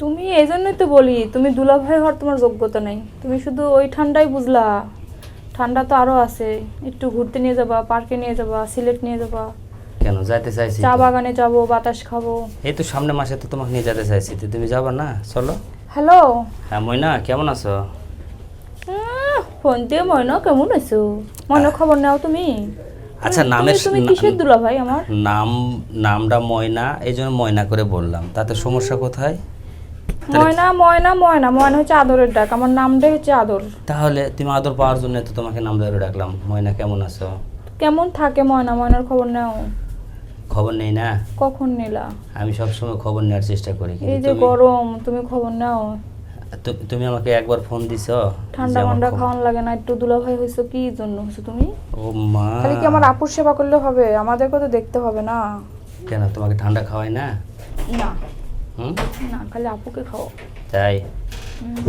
তুমি এই জন্যই তো বলি তুমি দুলাভাই হওয়ার তোমার যোগ্যতা নেই। তুমি শুধু ওই ঠান্ডাই বুঝলা। ঠান্ডা তো আরও আছে। একটু ঘুরতে নিয়ে যাবা পার্কে নিয়ে যাবা সিলেট নিয়ে যাবা। কেন? যাইতে চাইছি চা বাগানে যাব বাতাস খাব। এই তো সামনে মাসে তো তোমাকে নিয়ে যেতে চাইছি। তো তুমি যাবা না? চলো। হ্যালো। হ্যাঁ ময়না কেমন আছো? ফোন দিয়ে ময়না কেমন আছো? ময়না খবর নাও তুমি। আচ্ছা নামের তুমি কিসের দুলাভাই আমার? নাম নামটা ময়না এই জন্য ময়না করে বললাম। তাতে সমস্যা কোথায়? ময়না ময়না ময়না ময়না হচ্ছে আদরের ডাক আমার নামটাই হচ্ছে আদর। তাহলে তুমি আদর পাওয়ার জন্য তো তোমাকে নাম ধরে ডাকলাম। ময়না কেমন আছো? কেমন থাকে ময়না? ময়নার খবর নাও। খবর নেই না? কখন নিলা? আমি সবসময় খবর নেওয়ার চেষ্টা করি এই যে গরম তুমি খবর নাও। তুমি আমাকে একবার ফোন দিছো? ঠান্ডা ঠান্ডা খাওয়ান লাগে না একটু দুলাভাই হয়েছো কি জন্য হয়েছো তুমি? ও মা। খালি কি আমার আপুর সেবা করলে হবে? আমাদেরকে তো দেখতে হবে না। কেন তোমাকে ঠান্ডা খাওয়াই না? না। হুম? না খালি আপুকে খাও তাই?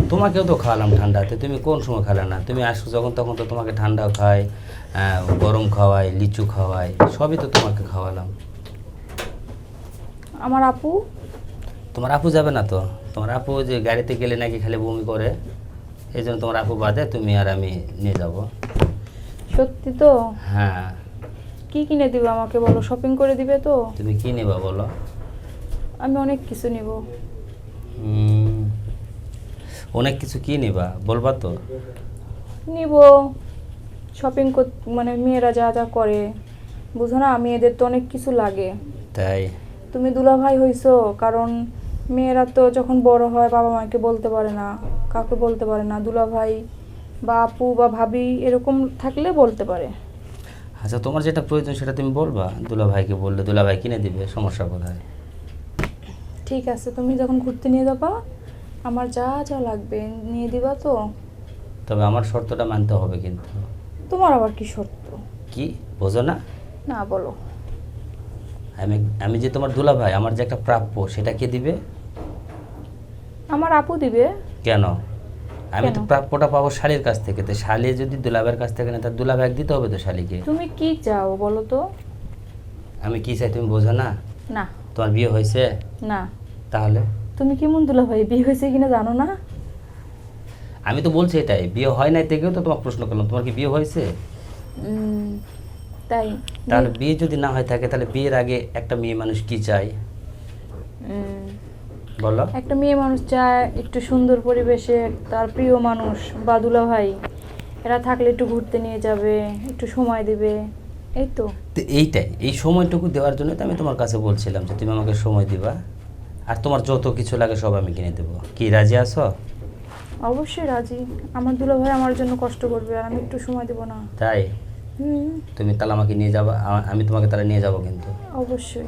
তোমাকেও তো খাওয়ালাম ঠান্ডাতে তুমি কোন সময় খালে না? তুমি আসো যখন তখন তো তোমাকে ঠান্ডা আহ, গরম খাওয়াই লিচু খাওয়াই সবই তো তোমাকে খাওয়ালাম। আমার আপু? তোমার আপু যাবে না তো? তোমার আপু যে গাড়িতে গেলে নাকি খালি বমি করে? এই জন্য তোমার আপু বাদে তুমি আর আমি নিয়ে যাব। সত্যি তো? হ্যাঁ। কি কিনে দিবে আমাকে বলো? শপিং করে দিবে তো? তুমি কি নেবা বলো? আমি অনেক কিছু নিব। অনেক কিছু কি নিবা? বলবা তো। নিব। শপিং মানে মেয়েরা যা যা করে। বুঝো না মেয়েদের তো অনেক কিছু লাগে। তাই? তুমি দুলাভাই হইছো কারণ মেয়েরা তো যখন বড় হয় বাবা মাকে বলতে পারে না কাউকে বলতে পারে না। দুলাভাই বা আপু বা ভাবি এরকম থাকলে বলতে পারে। আচ্ছা তোমার যেটা প্রয়োজন সেটা তুমি বলবা। দুলা ভাইকে বললে দুলা ভাই কিনে দিবে সমস্যা কোথায়? ঠিক আছে তুমি যখন ঘুরতে নিয়ে যাবা আমার যা যা লাগবে নিয়ে দিবা তো। তবে আমার শর্তটা মানতে হবে কিন্তু। তোমার আবার কি শর্ত? কি? বোঝো না। না বলো। আমি আমি যে তোমার দুলা ভাই আমার যে একটা প্রাপ্য সেটা কে দিবে? আমার আপু দিবে। কেন? আমি তো প্রাপ্যটা পাবো শালির কাছ থেকে। তো শালি যদি দুলাভাইয়ের কাছ থেকে নেয় তার দুলা ভাই দিতে হবে তো শালিকে? তুমি কি চাও বলো তো। আমি কি চাই তুমি বোঝো না? না। তোমার বিয়ে হয়েছে? না। তাহলে? তুমি কি কেমন দুলাভাই বিয়ে হয়েছে কিনা জানো না? আমি তো বলছি এটাই বিয়ে হয় নাই থেকেও তো তোমার প্রশ্ন করলাম তোমার কি বিয়ে হয়েছে? তাই। তাহলে বিয়ে যদি না হয় থাকে তাহলে বিয়ের আগে একটা মেয়ে মানুষ কি চায়? বলো। একটা মেয়ে মানুষ চায় একটু সুন্দর পরিবেশে তার প্রিয় মানুষ বা দুলাভাই এরা থাকলে একটু ঘুরতে নিয়ে যাবে একটু সময় দিবে এই তো। তো এইটাই এই সময়টুকু দেওয়ার জন্য তো আমি তোমার কাছে বলছিলাম যে তুমি আমাকে সময় দিবা। আর তোমার যত কিছু লাগে সব আমি কিনে দেবো। কি রাজি আছো? অবশ্যই রাজি। আমার দুলা ভাই আমার জন্য কষ্ট করবে আর আমি একটু সময় দেব না। তাই? হুম। তুমি তাহলে আমাকে নিয়ে যাবা আমি তোমাকে তাহলে নিয়ে যাব কিন্তু। অবশ্যই।